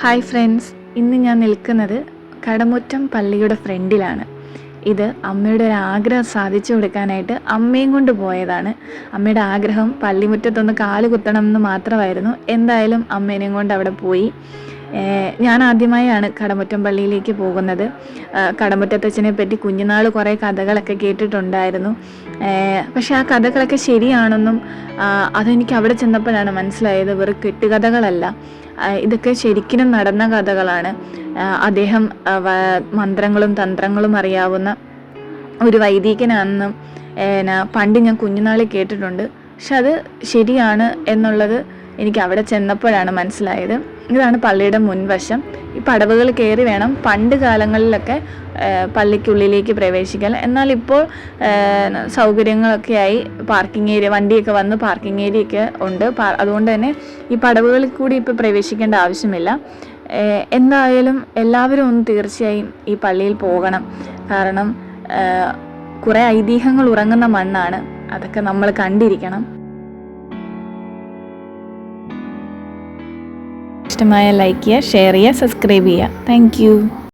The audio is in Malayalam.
ഹായ് ഫ്രണ്ട്സ് ഇന്ന് ഞാൻ നിൽക്കുന്നത് കടമുറ്റം പള്ളിയുടെ ഫ്രണ്ടിലാണ്. ഇത് അമ്മയുടെ ഒരു ആഗ്രഹം സാധിച്ചു കൊടുക്കാനായിട്ട് അമ്മയും കൊണ്ട് പോയതാണ്. അമ്മയുടെ ആഗ്രഹം പള്ളിമുറ്റത്തൊന്ന് കാൽ കുത്തണം എന്ന് മാത്രമായിരുന്നു. എന്തായാലും അമ്മേനെയും കൊണ്ട് അവിടെ പോയി. ഞാൻ ആദ്യമായാണ് കടമുറ്റം പള്ളിയിലേക്ക് പോകുന്നത്. കടമുറ്റത്തച്ഛനെ പറ്റി കുഞ്ഞുനാൾ കുറേ കഥകളൊക്കെ കേട്ടിട്ടുണ്ടായിരുന്നു. പക്ഷെ ആ കഥകളൊക്കെ ശരിയാണെന്നും അതെനിക്ക് അവിടെ ചെന്നപ്പോഴാണ് മനസ്സിലായത്. വെറും കെട്ടുകഥകളല്ല. ഇതൊക്കെ ശരിക്കും നടന്ന കഥകളാണ്. അദ്ദേഹം മന്ത്രങ്ങളും തന്ത്രങ്ങളും അറിയാവുന്ന ഒരു വൈദികനാണെന്നും പണ്ട് ഞാൻ കുഞ്ഞുനാളിൽ കേട്ടിട്ടുണ്ട്. പക്ഷെ അത് ശരിയാണ് എന്നുള്ളത് എനിക്ക് അവിടെ ചെന്നപ്പോഴാണ് മനസ്സിലായത്. ഇതാണ് പള്ളിയുടെ മുൻവശം. ഈ പടവുകൾ കയറി വേണം പണ്ട് കാലങ്ങളിലൊക്കെ പള്ളിക്കുള്ളിലേക്ക് പ്രവേശിക്കാൻ. എന്നാൽ ഇപ്പോൾ സൗകര്യങ്ങളൊക്കെ ആയി പാർക്കിംഗ് ഏരിയ വണ്ടിയൊക്കെ വന്ന് പാർക്കിംഗ് ഏരിയ ഒക്കെ ഉണ്ട്. അതുകൊണ്ട് തന്നെ ഈ പടവുകളിൽ കൂടി ഇപ്പോൾ പ്രവേശിക്കേണ്ട ആവശ്യമില്ല. എന്തായാലും എല്ലാവരും ഒന്ന് തീർച്ചയായും ഈ പള്ളിയിൽ പോകണം. കാരണം കുറേ ഐതിഹ്യങ്ങൾ ഉറങ്ങുന്ന മണ്ണാണ്. അതൊക്കെ നമ്മൾ കണ്ടിരിക്കണം. ഇഷ്ടമായ ലൈക്ക് ചെയ്യുക ഷെയർ ചെയ്യുക സബ്സ്ക്രൈബ് ചെയ്യുക. താങ്ക്